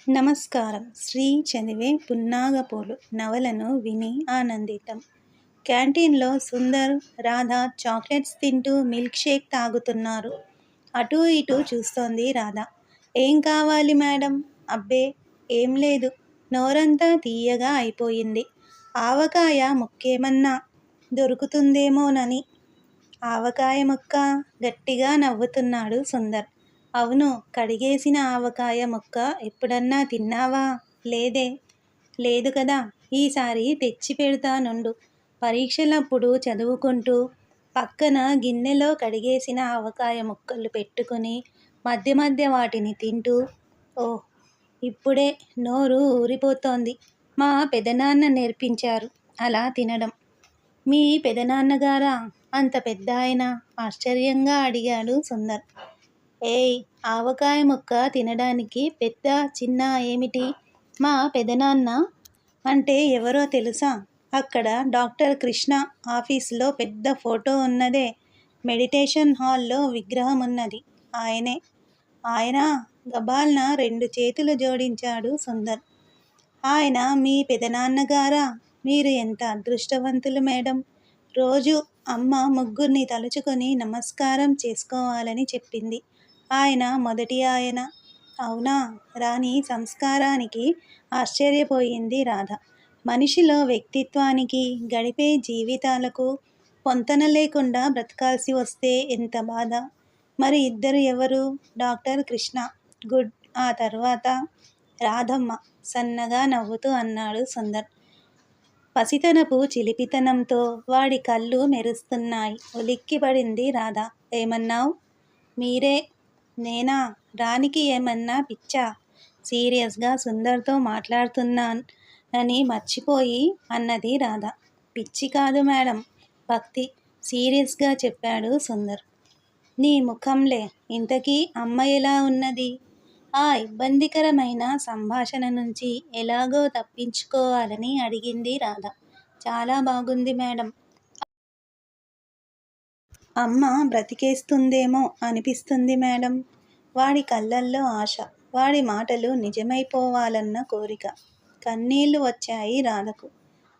నమస్కారం. శ్రీ చదివే పున్నాగపోలు నవలను విని ఆనందితం. క్యాంటీన్లో సుందర్ రాధ చాక్లెట్స్ తింటూ మిల్క్ షేక్ తాగుతున్నారు. అటూ ఇటూ చూస్తోంది రాధ. ఏం కావాలి మేడం? అబ్బే ఏం లేదు. నోరంతా తీయగా అయిపోయింది. ఆవకాయ ముక్కేమన్నా? దొరుకుతుందేమోనని. ఆవకాయ ముక్క గట్టిగా నవ్వుతున్నాడు సుందర్. అవును కడిగేసిన ఆవకాయ ముక్క ఎప్పుడన్నా తిన్నావా? లేదే. లేదు కదా ఈసారి తెచ్చి పెడతానుండు పరీక్షలప్పుడు చదువుకుంటూ పక్కన గిన్నెలో కడిగేసిన ఆవకాయ ముక్కలు పెట్టుకుని మధ్య మధ్య వాటిని తింటూ ఓ ఇప్పుడే నోరు ఊరిపోతోంది. మా పెదనాన్న నేర్పించారు అలా తినడం. మీ పెదనాన్నగారా? అంత పెద్ద ఆయన ఆశ్చర్యంగా అడిగాడు సుందర్. ఏయ్ ఆవకాయ ముక్క తినడానికి పెద్ద చిన్న ఏమిటి? మా పెదనాన్న అంటే ఎవరో తెలుసా? అక్కడ డాక్టర్ కృష్ణ ఆఫీసులో పెద్ద ఫోటో ఉన్నదే. మెడిటేషన్ హాల్లో విగ్రహం ఉన్నది. ఆయనే. ఆయన గబాల్న రెండు చేతులు జోడించాడు సుందర్. ఆయన మీ పెదనాన్నగారా? మీరు ఎంత అదృష్టవంతులు మేడం? రోజు అమ్మ ముగ్గురిని తలుచుకొని నమస్కారం చేసుకోవాలని చెప్పింది. ఆయన మొదటి ఆయన. అవునా? రాణి సంస్కారానికి ఆశ్చర్యపోయింది రాధ. మనిషిలో వ్యక్తిత్వానికి గడిపే జీవితాలకు పొంతన లేకుండా బ్రతకాల్సి వస్తే ఎంత బాధ. మరి ఇద్దరు ఎవరు? డాక్టర్ కృష్ణ. గుడ్. ఆ తర్వాత రాధమ్మ సన్నగా నవ్వుతూ అన్నాడు సుందర్. పసితనపు చిలిపితనంతో వాడి కళ్ళు మెరుస్తున్నాయి. ఉలిక్కిపడింది రాధ. ఏమన్నావు? మీరే నేనా? రానికి ఏమన్నా పిచ్చా? సీరియస్గా సుందర్తో మాట్లాడుతున్నానని మర్చిపోయి అన్నది రాధ. పిచ్చి కాదు మేడం. భక్తి. సీరియస్గా చెప్పాడు సుందర్. నీ ముఖంలే. ఇంతకీ అమ్మ ఎలా ఉన్నది? ఆ ఇబ్బందికరమైన సంభాషణ నుంచి ఎలాగో తప్పించుకోవాలని అడిగింది రాధ. చాలా బాగుంది మేడం. అమ్మ బ్రతికేస్తుందేమో అనిపిస్తుంది మేడం. వాడి కళ్ళల్లో ఆశ వాడి మాటలు నిజమైపోవాలన్న కోరిక. కన్నీళ్ళు వచ్చాయి రాధకు.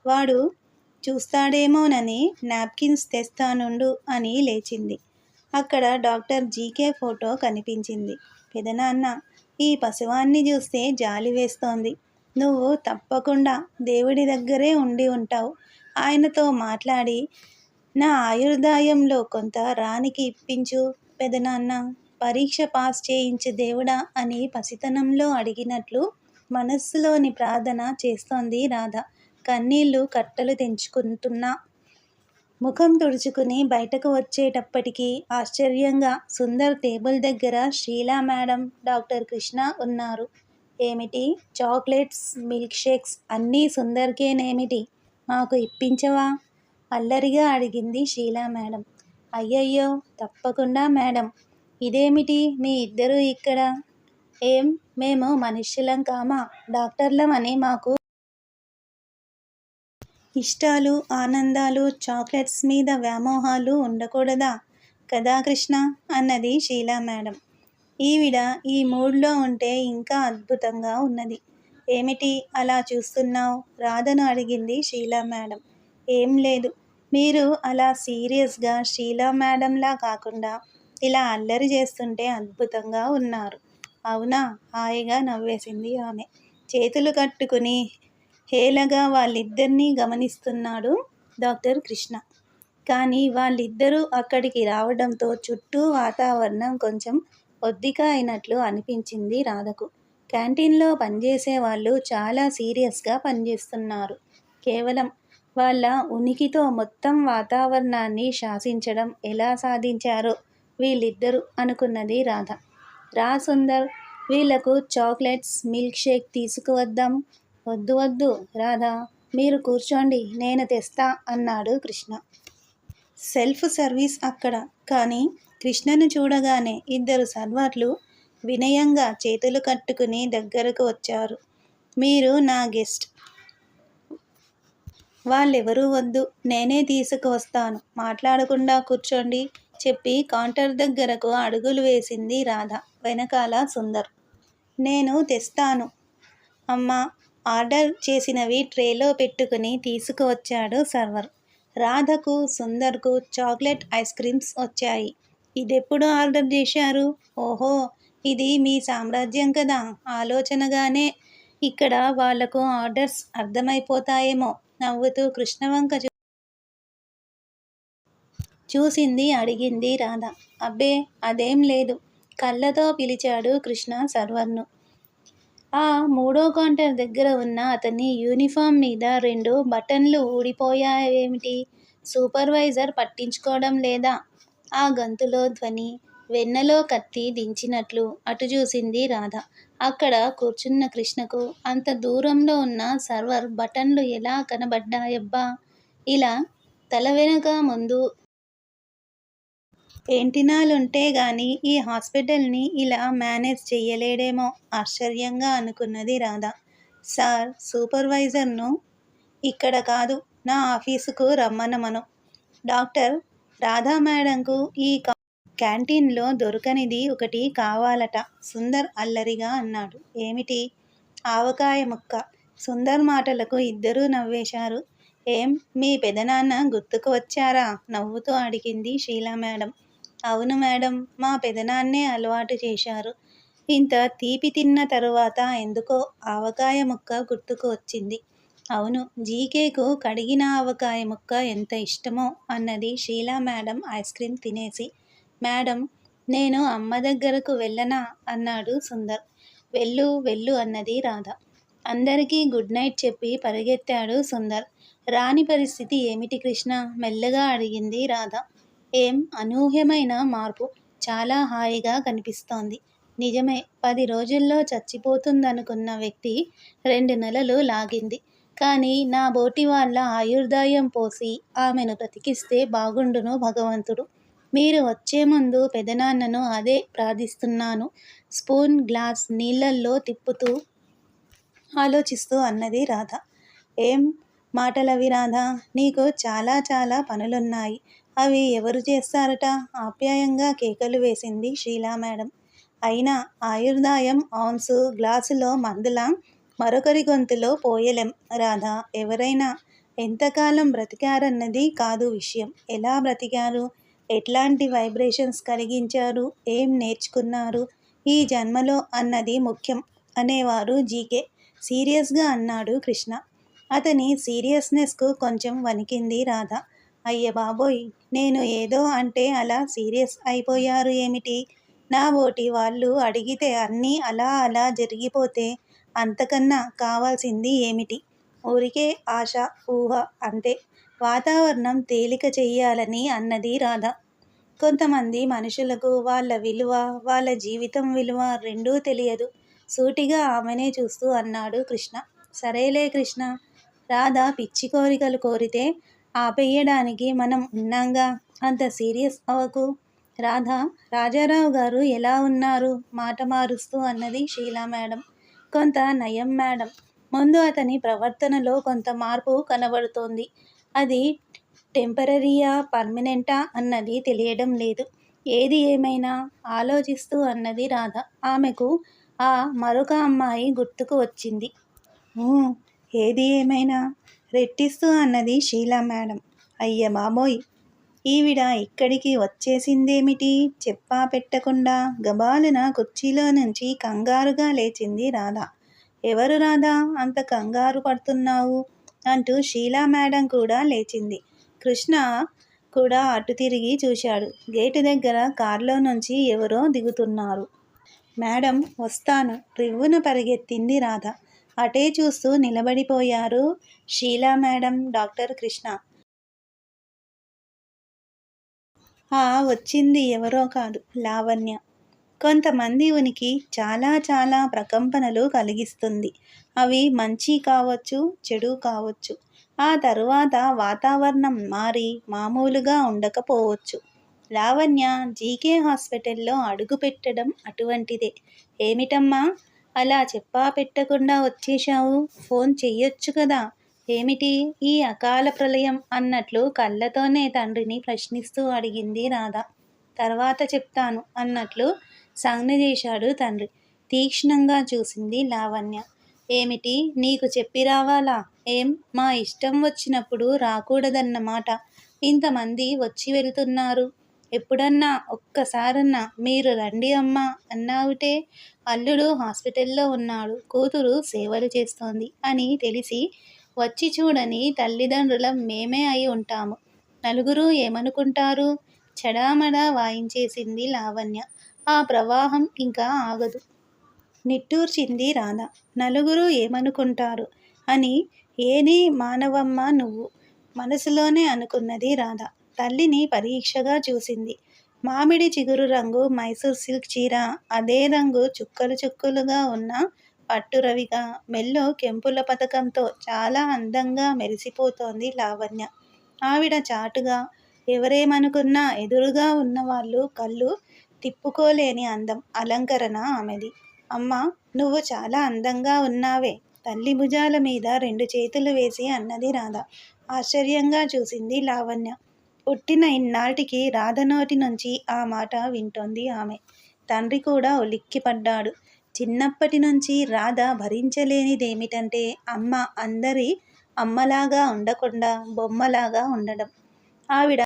వాడు చూస్తాడేమోనని నాప్కిన్స్ తెస్తానుండు అని లేచింది. అక్కడ డాక్టర్ జీకే ఫోటో కనిపించింది. పెదనాన్న ఈ పశువాన్ని చూస్తే జాలి వేస్తోంది. నువ్వు తప్పకుండా దేవుడి దగ్గరే ఉండి ఉంటావు. ఆయనతో మాట్లాడి నా ఆయుర్దాయంలో కొంత రాణికి ఇప్పించు పెదనాన్న. పరీక్ష పాస్ చేయించు దేవుడా అని పసితనంలో అడిగినట్లు మనస్సులోని ప్రార్థన చేస్తోంది రాధ. కన్నీళ్ళు కట్టలు తెంచుకుంటున్నా. ముఖం తుడుచుకుని బయటకు వచ్చేటప్పటికీ ఆశ్చర్యంగా సుందర్ టేబుల్ దగ్గర షీలా మేడం డాక్టర్ కృష్ణ ఉన్నారు. ఏమిటి? చాక్లెట్స్ మిల్క్ షేక్స్ అన్నీ సుందర్కేనేమిటి? మాకు ఇప్పించవా? అల్లరిగా అడిగింది షీలా మేడం. అయ్యయ్యో తప్పకుండా మేడం. ఇదేమిటి మీ ఇద్దరూ ఇక్కడ? ఏం? మేము మనుష్యులం కామా? డాక్టర్లమని మాకు ఇష్టాలు ఆనందాలు చాక్లెట్స్ మీద వ్యామోహాలు ఉండకూడదా? కదా కృష్ణ? అన్నది షీలా మేడం. ఈవిడ ఈ మూడ్లో ఉంటే ఇంకా అద్భుతంగా ఉన్నది. ఏమిటి అలా చూస్తున్నావు? రాధను అడిగింది షీలా మేడం. ఏం లేదు. మీరు అలా సీరియస్గా షీలా మేడంలా కాకుండా ఇలా అల్లరి చేస్తుంటే అద్భుతంగా ఉన్నారు. అవునా? హాయిగా నవ్వేసింది ఆమె. చేతులు కట్టుకుని హేళగా వాళ్ళిద్దరినీ గమనిస్తున్నాడు డాక్టర్ కృష్ణ. కానీ వాళ్ళిద్దరూ అక్కడికి రావడంతో చుట్టూ వాతావరణం కొంచెం ఒద్దిక అయినట్లు అనిపించింది రాధకు. క్యాంటీన్లో పనిచేసే వాళ్ళు చాలా సీరియస్గా పనిచేస్తున్నారు. కేవలం వాళ్ళ ఉనికితో మొత్తం వాతావరణాన్ని శాసించడం ఎలా సాధించారో వీళ్ళిద్దరూ అనుకున్నది రాధ. రా సుందర్ వీళ్ళకు చాక్లెట్స్ మిల్క్ షేక్ తీసుకువద్దాం. వద్దు వద్దు రాధా మీరు కూర్చోండి నేను తెస్తా అన్నాడు కృష్ణ. సెల్ఫ్ సర్వీస్ అక్కడ కానీ కృష్ణను చూడగానే ఇద్దరు సర్వర్లు వినయంగా చేతులు కట్టుకుని దగ్గరకు వచ్చారు. మీరు నా గెస్ట్ వాళ్ళెవరూ వద్దు. నేనే తీసుకువస్తాను. మాట్లాడకుండా కూర్చోండి చెప్పి కౌంటర్ దగ్గరకు అడుగులు వేసింది రాధ. వెనకాల సుందర్. నేను తెస్తాను. అమ్మా! ఆర్డర్ చేసినవి ట్రేలో పెట్టుకుని తీసుకువచ్చాడు సర్వర్. రాధకు సుందర్కు చాక్లెట్ ఐస్ క్రీమ్స్ వచ్చాయి. ఇదెప్పుడు ఆర్డర్ చేశారు? ఓహో! ఇది మీ సామ్రాజ్యం కదా. ఆలోచనగానే ఇక్కడ వాళ్ళకు ఆర్డర్స్ అర్థమైపోతాయేమో. నవ్వుతూ కృష్ణవంక చూసింది అడిగింది రాధ. అబ్బే అదేం లేదు. కళ్ళతో పిలిచాడు కృష్ణ సర్వర్ను. ఆ మూడో కౌంటర్ దగ్గర ఉన్న అతని యూనిఫామ్ మీద రెండు బటన్లు ఊడిపోయాయేమిటి? సూపర్వైజర్ పట్టించుకోవడం లేదా? ఆ గంతులో ధ్వని వెన్నలో కత్తి దించినట్లు అటు చూసింది రాధ. అక్కడ కూర్చున్న కృష్ణకు అంత దూరంలో ఉన్న సర్వర్ బటన్లు ఎలా కనబడ్డాయబ్బా? ఇలా తల వెనక ముందు ఏంటినాలుంటే గాని ఈ హాస్పిటల్ని ఇలా మేనేజ్ చెయ్యలేడేమో ఆశ్చర్యంగా అనుకున్నది రాధ. సార్ సూపర్వైజర్ను ఇక్కడ కాదు నా ఆఫీసుకు రమ్మనమను. డాక్టర్ రాధా మేడంకు ఈ క్యాంటీన్లో దొరకనిది ఒకటి కావాలట సుందర్ అల్లరిగా అన్నాడు. ఏమిటి? ఆవకాయ ముక్క. సుందర్ మాటలకు ఇద్దరూ నవ్వేశారు. ఏం? మీ పెదనాన్న గుర్తుకు వచ్చారా? నవ్వుతూ అడిగింది షీలా మేడం. అవును మేడం మా పెదనాన్నే అలవాటు చేశారు. ఇంత తీపి తిన్న తరువాత ఎందుకో ఆవకాయ ముక్క గుర్తుకు వచ్చింది. అవును జీకేకు కడిగిన ఆవకాయ ముక్క ఎంత ఇష్టమో అన్నది షీలా మేడం ఐస్ క్రీమ్ తినేసి మేడం నేను అమ్మ దగ్గరకు వెళ్ళనా అన్నాడు సుందర్. వెళ్ళు వెళ్ళు అన్నది రాధ. అందరికీ గుడ్ నైట్ చెప్పి పరిగెత్తాడు సుందర్. రాని పరిస్థితి ఏమిటి కృష్ణ? మెల్లగా అడిగింది రాధ. ఏం? అనూహ్యమైన మార్పు. చాలా హాయిగా కనిపిస్తోంది. నిజమే పది రోజుల్లో చచ్చిపోతుందనుకున్న వ్యక్తి రెండు నెలలు లాగింది. కానీ నా బోటి వాళ్ళ ఆయుర్దాయం పోసి ఆమెను బ్రతికిస్తే బాగుండును భగవంతుడు. మీరు వచ్చే ముందు పెదనాన్నను అదే ప్రార్థిస్తున్నాను. స్పూన్ గ్లాస్ నీళ్ళల్లో తిప్పుతూ ఆలోచిస్తూ అన్నది రాధ. ఏం మాటలవి రాధ? నీకు చాలా చాలా పనులున్నాయి. అవి ఎవరు చేస్తారట? ఆప్యాయంగా కేకలు వేసింది షీలా మేడం. అయినా ఆయుర్దాయం ఆన్స్ గ్లాసులో మందుల మరొకరి గొంతులో పోయలేం రాధ. ఎవరైనా ఎంతకాలం బ్రతికారన్నది కాదు విషయం. ఎలా బ్రతికారు? ఎట్లాంటి వైబ్రేషన్స్ కలిగించారు? ఏం నేర్చుకున్నారు? ఈ జన్మలో అన్నది ముఖ్యం అనేవారు జీకే. సీరియస్గా అన్నాడు కృష్ణ. అతని సీరియస్నెస్కు కొంచెం వణికింది రాధ. అయ్య బాబోయ్! నేను ఏదో అంటే అలా సీరియస్ అయిపోయారు ఏమిటి? నా ఓటి వాళ్ళు అడిగితే అన్నీ అలా అలా జరిగిపోతే అంతకన్నా కావాల్సింది ఏమిటి? ఊరికే ఆశ ఊహ అంతే. వాతావరణం తేలిక చెయ్యాలని అన్నది రాధ. కొంతమంది మనుషులకు వాళ్ళ విలువ వాళ్ళ జీవితం విలువ రెండూ తెలియదు. సూటిగా ఆమెనే చూస్తూ అన్నాడు కృష్ణ. సరేలే కృష్ణ. రాధ పిచ్చి కోరికలు కోరితే ఆపేయడానికి మనం ఉన్నాంగా? అంత సీరియస్ అవ్వకు. రాధ రాజారావు గారు ఎలా ఉన్నారు? మాట మారుస్తూ అన్నది షీలా మేడం. కొంత నయం మేడం. ముందు అతని ప్రవర్తనలో కొంత మార్పు కనబడుతోంది. అది టెంపరీయా పర్మనెంటా అన్నది తెలియడం లేదు. ఏది ఏమైనా ఆలోచిస్తూ అన్నది రాధ. ఆమెకు ఆ మరొక అమ్మాయి గుర్తుకు వచ్చింది. ఏది ఏమైనా రెట్టిస్తూ అన్నది షీలా మేడం. అయ్య బాబోయ్ ఈవిడ ఇక్కడికి వచ్చేసిందేమిటి? చెప్పా పెట్టకుండా గబాలున కుర్చీలో నుంచి కంగారుగా లేచింది రాధ. ఎవరు రాధా? అంత కంగారు పడుతున్నావు? అంటూ షీలా మేడం కూడా లేచింది. కృష్ణ కూడా అటు తిరిగి చూశాడు. గేటు దగ్గర కారులో నుంచి ఎవరో దిగుతున్నారు. మేడం వస్తాను. రివ్వున పరిగెత్తింది రాధ. అటే చూస్తూ నిలబడిపోయారు షీలా మేడం డాక్టర్ కృష్ణ. ఆ వచ్చింది ఎవరో కాదు లావణ్య. కొంతమంది ఉనికి చాలా చాలా ప్రకంపనలు కలిగిస్తుంది. అవి మంచి కావచ్చు చెడు కావచ్చు. ఆ తరువాత వాతావరణం మారి మామూలుగా ఉండకపోవచ్చు. లావణ్య జీకే హాస్పిటల్లో అడుగుపెట్టడం అటువంటిదే. ఏమిటమ్మా? అలా చెప్పా పెట్టకుండా వచ్చేశావు? ఫోన్ చెయ్యొచ్చు కదా? ఏమిటి? ఈ అకాల ప్రళయం అన్నట్లు కళ్ళతోనే తండ్రిని ప్రశ్నిస్తూ అడిగింది రాధ. తర్వాత చెప్తాను అన్నట్లు సంజ్ఞ తండ్రి. తీక్ష్ణంగా చూసింది లావణ్య. ఏమిటి? నీకు చెప్పి రావాలా? ఏం? మా ఇష్టం వచ్చినప్పుడు రాకూడదన్నమాట ఇంతమంది వచ్చి వెళ్తున్నారు. ఎప్పుడన్నా? ఒక్కసారన్నా. మీరు రండి అమ్మా అన్నావుటే? అల్లుడు హాస్పిటల్లో ఉన్నాడు. కూతురు సేవలు చేస్తోంది అని తెలిసి వచ్చి చూడని తల్లిదండ్రులం మేమే అయి ఉంటాము. నలుగురు ఏమనుకుంటారు? చెడామడా వాయించేసింది లావణ్య. ఆ ప్రవాహం ఇంకా ఆగదు. నిట్టూర్చింది రాధ. నలుగురు ఏమనుకుంటారు? అని ఏది మానవమ్మ నువ్వు? మనసులోనే అనుకున్నది రాధ. తల్లిని పరీక్షగా చూసింది. మామిడి చిగురు రంగు మైసూర్ సిల్క్ చీర అదే రంగు చుక్కలు చుక్కలుగా ఉన్న పట్టు రవిగా మెల్లో కెంపుల పథకంతో చాలా అందంగా మెరిసిపోతోంది లావణ్య. ఆవిడ చాటుగా ఎవరేమనుకున్నా ఎదురుగా ఉన్నవాళ్ళు కళ్ళు తిప్పుకోలేని అందం అలంకరణ ఆమెది. అమ్మ నువ్వు చాలా అందంగా ఉన్నావే. తల్లి భుజాల మీద రెండు చేతులు వేసి అన్నది రాధ. ఆశ్చర్యంగా చూసింది లావణ్య. పుట్టిన ఇన్నాటికి రాధ నోటి నుంచి ఆ మాట వింటోంది ఆమె. తండ్రి కూడా ఉలిక్కిపడ్డాడు. చిన్నప్పటి నుంచి రాధ భరించలేనిదేమిటంటే అమ్మ అందరి అమ్మలాగా ఉండకుండా బొమ్మలాగా ఉండడం. ఆవిడ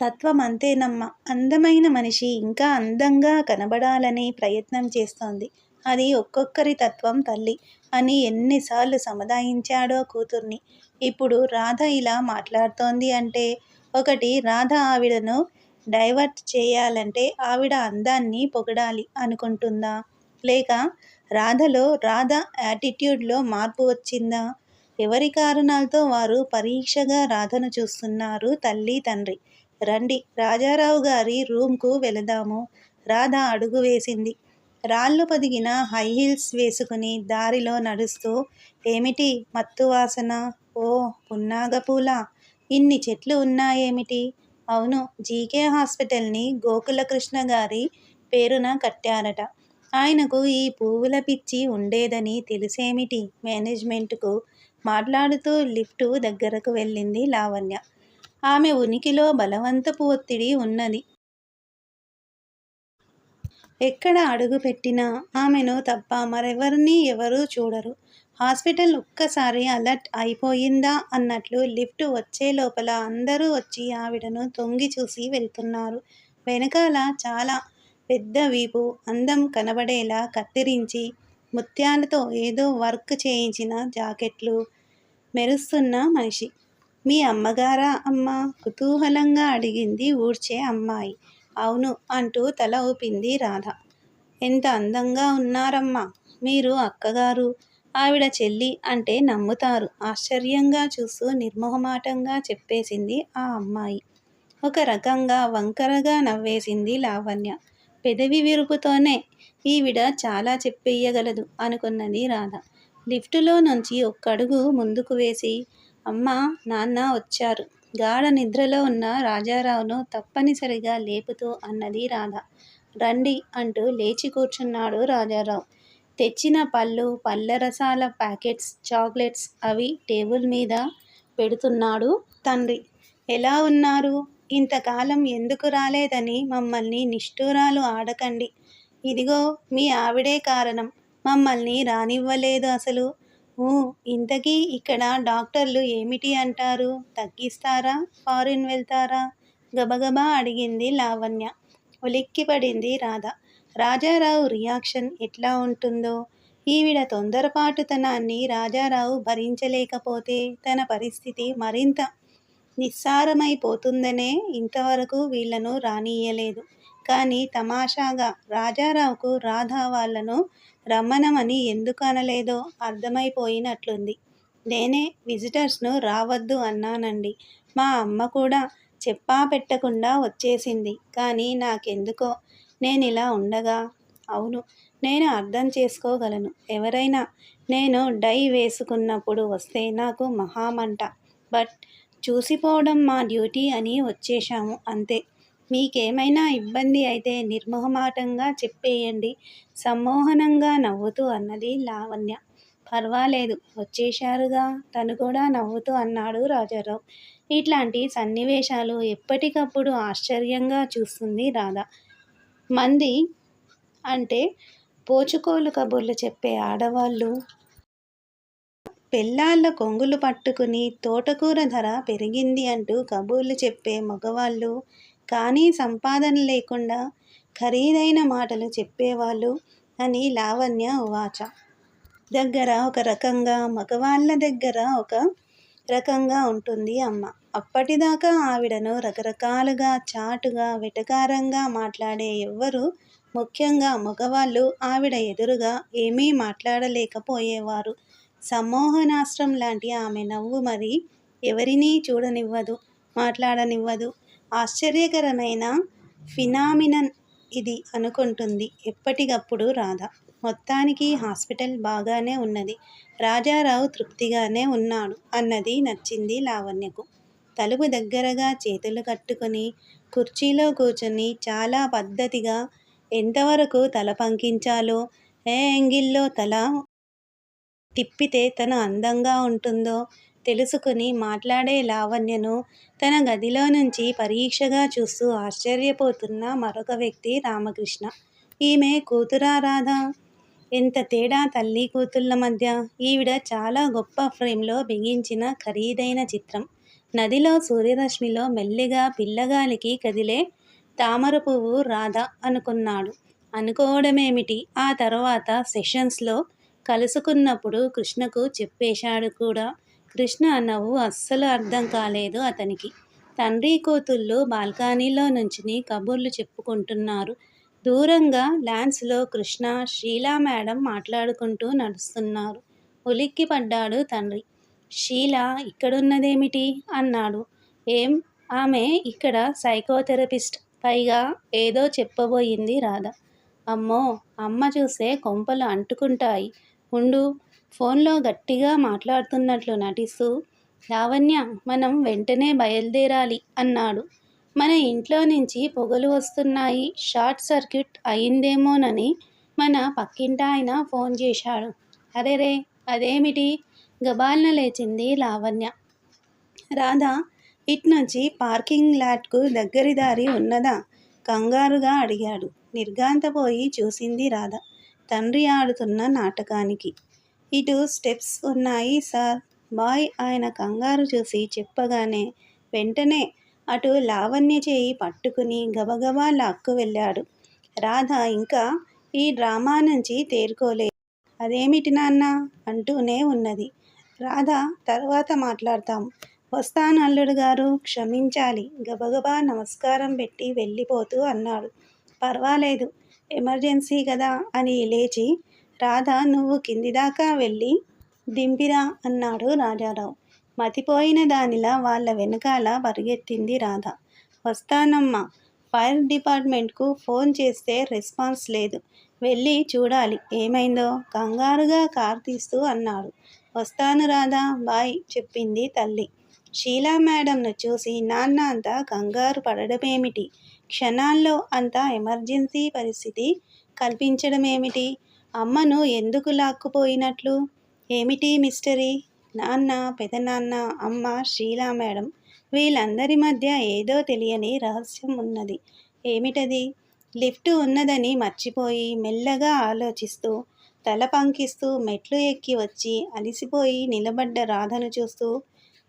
తత్వం అంతేనమ్మ అందమైన మనిషి ఇంకా అందంగా కనబడాలని ప్రయత్నం చేస్తోంది. అది ఒక్కొక్కరి తత్వం తల్లి అని ఎన్నిసార్లు సముదాయించాడో కూతుర్ని. ఇప్పుడు రాధ ఇలా మాట్లాడుతోంది అంటే ఒకటి రాధ ఆవిడను డైవర్ట్ చేయాలంటే ఆవిడ అందాన్ని పొగడాలి అనుకుంటుందా? లేక రాధలో రాధ యాటిట్యూడ్లో మార్పు వచ్చిందా? ఎవరి కారణాలతో వారు పరీక్షగా రాధను చూస్తున్నారు తల్లి తండ్రి. రండి రాజారావు గారి రూమ్కు వెళదాము. రాధ అడుగు వేసింది. రాళ్ళు పొదిగిన హై హీల్స్ వేసుకుని దారిలో నడుస్తూ ఏమిటి మత్తు వాసన? ఓ పున్నాగపూల. ఇన్ని చెట్లు ఉన్నాయేమిటి? అవును జీకే హాస్పిటల్ని గోకులకృష్ణ గారి పేరున కట్టారట. ఆయనకు ఈ పువ్వుల పిచ్చి ఉండేదని తెలిసేమిటి? మేనేజ్మెంట్కు మాట్లాడుతూ లిఫ్టు దగ్గరకు వెళ్ళింది లావణ్య. ఆమె ఉనికిలో బలవంతపు ఒత్తిడి ఉన్నది. ఎక్కడ అడుగు పెట్టినా ఆమెను తప్ప మరెవరిని ఎవరూ చూడరు. హాస్పిటల్ ఒక్కసారి అలర్ట్ అయిపోయిందా అన్నట్లు లిఫ్ట్ వచ్చే లోపల అందరూ వచ్చి ఆవిడను తొంగి చూసి వెళ్తున్నారు. వెనకాల చాలా పెద్ద వీపు అందం కనబడేలా కత్తిరించి ముత్యాలతో ఏదో వర్క్ చేయించిన జాకెట్లు మెరుస్తున్న మనిషి. మీ అమ్మగారా అమ్మ? కుతూహలంగా అడిగింది ఊడ్చే అమ్మాయి. అవును అంటూ తల ఊపింది రాధ. ఎంత అందంగా ఉన్నారమ్మా! మీరు అక్కగారు ఆవిడ చెల్లి అంటే నమ్ముతారు. ఆశ్చర్యంగా చూస్తూ నిర్మోహమాటంగా చెప్పేసింది ఆ అమ్మాయి. ఒక రకంగా వంకరగా నవ్వేసింది లావణ్య. పెదవి విరుపుతోనే ఈవిడ చాలా చెప్పేయగలదు అనుకున్నది రాధ. లిఫ్టులో నుంచి ఒక్కడుగు ముందుకు వేసి అమ్మ నాన్న వచ్చారు. గాఢ నిద్రలో ఉన్న రాజారావును తప్పనిసరిగా లేపుతూ అన్నది రాధ. రండి అంటూ లేచి కూర్చున్నాడు రాజారావు. తెచ్చిన పళ్ళు పళ్ళ రసాల ప్యాకెట్స్ చాక్లెట్స్ అవి టేబుల్ మీద పెడుతున్నాడు తండ్రి. ఎలా ఉన్నారు? ఇంతకాలం ఎందుకు రాలేదని మమ్మల్ని నిష్ఠూరాలు ఆడకండి. ఇదిగో మీ ఆవిడే కారణం. మమ్మల్ని రానివ్వలేదు అసలు. ఇంతకీ ఇక్కడ డాక్టర్లు ఏమిటి అంటారు? తగ్గిస్తారా? ఫారిన్ వెళ్తారా? గబగబా అడిగింది లావణ్య. ఉలిక్కిపడింది రాధ. రాజారావు రియాక్షన్ ఎట్లా ఉంటుందో? ఈవిడ తొందరపాటుతనాన్ని రాజారావు భరించలేకపోతే తన పరిస్థితి మరింత నిస్సారమైపోతుందనే ఇంతవరకు వీళ్ళను రానియ్యలేదు. కానీ తమాషాగా రాజారావుకు రాధా వాళ్ళను రమ్మనమని ఎందుకు అనలేదో అర్థమైపోయినట్లుంది. నేనే విజిటర్స్ను రావద్దు అన్నానండి. మా అమ్మ కూడా చెప్పా పెట్టకుండా వచ్చేసింది. కానీ నాకెందుకో? నేను ఇలా ఉండగా? అవును నేను అర్థం చేసుకోగలను. ఎవరైనా నేను డై వేసుకున్నప్పుడు వస్తే నాకు మహామంట. బట్ చూసిపోవడం మా డ్యూటీ అని వచ్చేశాము అంతే. మీకేమైనా ఇబ్బంది అయితే నిర్మోహమాటంగా చెప్పేయండి. సమ్మోహనంగా నవ్వుతూ అన్నది లావణ్య. పర్వాలేదు వచ్చేశారుగా. తను కూడా నవ్వుతూ అన్నాడు రాజారావు. ఇట్లాంటి సన్నివేశాలు ఎప్పటికప్పుడు ఆశ్చర్యంగా చూస్తుంది రాధ. మంది అంటే పోచుకోలు కబుర్లు చెప్పే ఆడవాళ్ళు. పెళ్ళాళ్ళ కొంగులు పట్టుకుని తోటకూర ధర పెరిగింది అంటూ కబుర్లు చెప్పే మగవాళ్ళు. కానీ సంపాదన లేకుండా ఖరీదైన మాటలు చెప్పేవాళ్ళు అని లావణ్య ఉవాచ దగ్గర ఒక రకంగా మగవాళ్ళ దగ్గర ఒక రకంగా ఉంటుంది అమ్మ. అప్పటిదాకా ఆవిడను రకరకాలుగా చాటుగా వెటకారంగా మాట్లాడే ఎవ్వరు ముఖ్యంగా మగవాళ్ళు ఆవిడ ఎదురుగా ఏమీ మాట్లాడలేకపోయేవారు. సమ్మోహనాస్త్రం లాంటి ఆమె నవ్వు మరి ఎవరినీ చూడనివ్వదు మాట్లాడనివ్వదు. ఆశ్చర్యకరమైన ఫినామినన్ ఇది అనుకుంటుంది. ఎప్పటికప్పుడు రాధ. మొత్తానికి హాస్పిటల్ బాగానే ఉన్నది. రాజారావు తృప్తిగానే ఉన్నాడు అన్నది నచ్చింది లావణ్యకు. తలుపు దగ్గరగా చేతులు కట్టుకొని కుర్చీలో కూర్చొని చాలా పద్ధతిగా ఎంతవరకు తల పంకించాలో ఏ యాంగిల్లో తల తిప్పితే తను అందంగా ఉంటుందో తెలుసుకుని మాట్లాడే లావణ్యను తన గదిలో నుంచి పరీక్షగా చూస్తూ ఆశ్చర్యపోతున్న మరొక వ్యక్తి రామకృష్ణ. ఈమె కూతురా రాధా. ఎంత తేడా తల్లి కూతుళ్ళ మధ్య. ఈవిడ చాలా గొప్ప ఫ్రేమ్లో బిగించిన ఖరీదైన చిత్రం. నదిలో సూర్యరశ్మిలో మెల్లిగా పిల్లగాలికి కదిలే తామర పువ్వు రాధ అనుకున్నాడు. అనుకోవడమేమిటి? ఆ తర్వాత సెషన్స్లో కలుసుకున్నప్పుడు కృష్ణకు చెప్పేశాడు కూడా. కృష్ణ నవ్వు అస్సలు అర్థం కాలేదు అతనికి. తండ్రి కూతుళ్ళు బాల్కనీలో నుంచి కబుర్లు చెప్పుకుంటున్నారు. దూరంగా ల్యాన్స్లో కృష్ణ షీలా మేడం మాట్లాడుకుంటూ నడుస్తున్నారు. ఉలిక్కి పడ్డాడు తండ్రి. షీలా ఇక్కడున్నదేమిటి? అన్నాడు. ఏం? ఆమె ఇక్కడ సైకోథెరపిస్ట్. పైగా ఏదో చెప్పబోయింది రాధ. అమ్మో అమ్మ చూసే కొంపలు అంటుకుంటాయి. ఉండు ఫోన్లో గట్టిగా మాట్లాడుతున్నట్లు నటిస్తూ లావణ్య మనం వెంటనే బయలుదేరాలి అన్నాడు. మన ఇంట్లో నుంచి పొగలు వస్తున్నాయి. షార్ట్ సర్క్యూట్ అయిందేమోనని మన పక్కింటాయన ఫోన్ చేశాడు. అరెరే అదేమిటి? గబాల్న లేచింది లావణ్య. రాధ ఇట్నుంచి పార్కింగ్ లాట్కు దగ్గరి దారి ఉన్నదా కంగారుగా అడిగాడు. నిర్ఘాంతపోయి చూసింది రాధ. తండ్రి ఆడుతున్న నాటకానికి. ఇటు స్టెప్స్ ఉన్నాయి సార్. బాయ్ ఆయన కంగారు చూసి చెప్పగానే వెంటనే అటు లావణ్య చేయి పట్టుకుని గబగబా లాక్కు వెళ్ళాడు. రాధ ఇంకా ఈ డ్రామా నుంచి తేరుకోలేదు అదేమిటి నాన్న? అంటూనే ఉన్నది. రాధ తర్వాత మాట్లాడతాం. వస్తాను అల్లుడు గారు క్షమించాలి. గబగబా నమస్కారం పెట్టి వెళ్ళిపోతూ అన్నాడు. పర్వాలేదు ఎమర్జెన్సీ కదా అని లేచి రాధ నువ్వు కింది దాకా వెళ్ళి దింపిరా అన్నాడు రాజారావు. మతిపోయిన దానిలా వాళ్ళ వెనకాల పరిగెత్తింది రాధ. వస్తానమ్మా ఫైర్ డిపార్ట్మెంట్కు ఫోన్ చేస్తే రెస్పాన్స్ లేదు. వెళ్ళి చూడాలి ఏమైందో? కంగారుగా కారు తీస్తూ అన్నాడు. వస్తాను రాధా బాయ్ చెప్పింది తల్లి. షీలా మేడంను చూసి నాన్న అంతా కంగారు పడడమేమిటి? క్షణాల్లో అంత ఎమర్జెన్సీ పరిస్థితి కల్పించడమేమిటి? అమ్మను ఎందుకు లాక్కుపోయినట్లు? ఏమిటి మిస్టరీ? నాన్న పెదనాన్న అమ్మ షీలా మేడం వీళ్ళందరి మధ్య ఏదో తెలియని రహస్యం ఉన్నది. ఏమిటది? లిఫ్ట్ ఉన్నదని మర్చిపోయి మెల్లగా ఆలోచిస్తూ తల పంకిస్తూ మెట్లు ఎక్కి వచ్చి అలిసిపోయి నిలబడ్డ రాధను చూస్తూ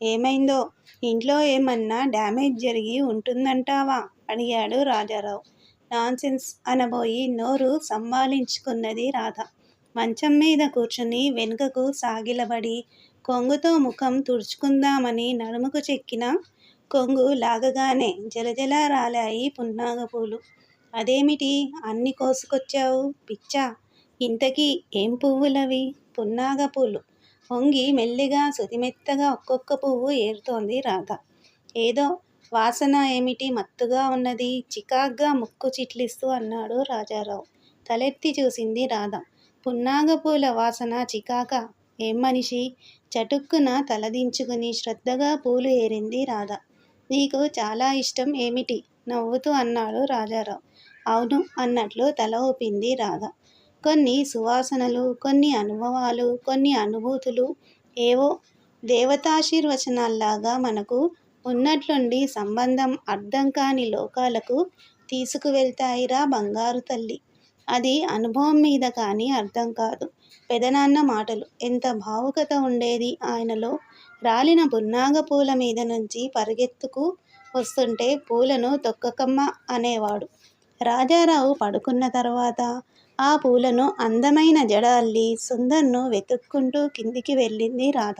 ఏమైందో? ఇంట్లో ఏమన్నా డ్యామేజ్ జరిగి ఉంటుందంటావా? అడిగాడు రాజారావు. నాన్సెన్స్ అనబోయి నోరు సంభాళించుకున్నది రాధ. మంచం మీద కూర్చుని వెనుకకు సాగిలబడి కొంగుతో ముఖం తుడుచుకుందామని నడుముకు చెక్కిన కొంగు లాగగానే జలజల రాలాయి పున్నాగపూలు. అదేమిటి? అన్ని కోసుకొచ్చావు? పిచ్చా! ఇంతకీ ఏం పువ్వులవి? పున్నాగపూలు. వంగి మెల్లిగా సుతిమెత్తగా ఒక్కొక్క పువ్వు ఏరుతోంది రాధ. ఏదో వాసన ఏమిటి మత్తుగా ఉన్నది? చికాగ్గా ముక్కు చిట్లిస్తూ అన్నాడు రాజారావు. తలెత్తి చూసింది రాధ. పున్నాగపూల వాసన చికాక. ఏం మనిషి? చటుక్కున తలదించుకుని శ్రద్ధగా పూలు ఏరింది రాధ. నీకు చాలా ఇష్టం ఏమిటి? నవ్వుతూ అన్నాడు రాజారావు. అవును అన్నట్లు తల ఊపింది రాధ. కొన్ని సువాసనలు కొన్ని అనుభవాలు కొన్ని అనుభూతులు ఏవో దేవతాశీర్వచనాల్లాగా మనకు ఉన్నట్లుండి సంబంధం అర్థం కాని లోకాలకు తీసుకువెళ్తాయిరా బంగారు తల్లి అది అనుభవం మీద కానీ అర్థం కాదు. పెదనాన్న మాటలు ఎంత భావుకత ఉండేది ఆయనలో. రాలిన పున్నాగ పూల మీద నుంచి పరిగెత్తుకు వస్తుంటే పూలను తొక్కకమ్మ అనేవాడు. రాజారావు పడుకున్న తర్వాత ఆ పూలను అందమైన జడ అల్లి సుందర్ను వెతుక్కుంటూ కిందికి వెళ్ళింది రాధ.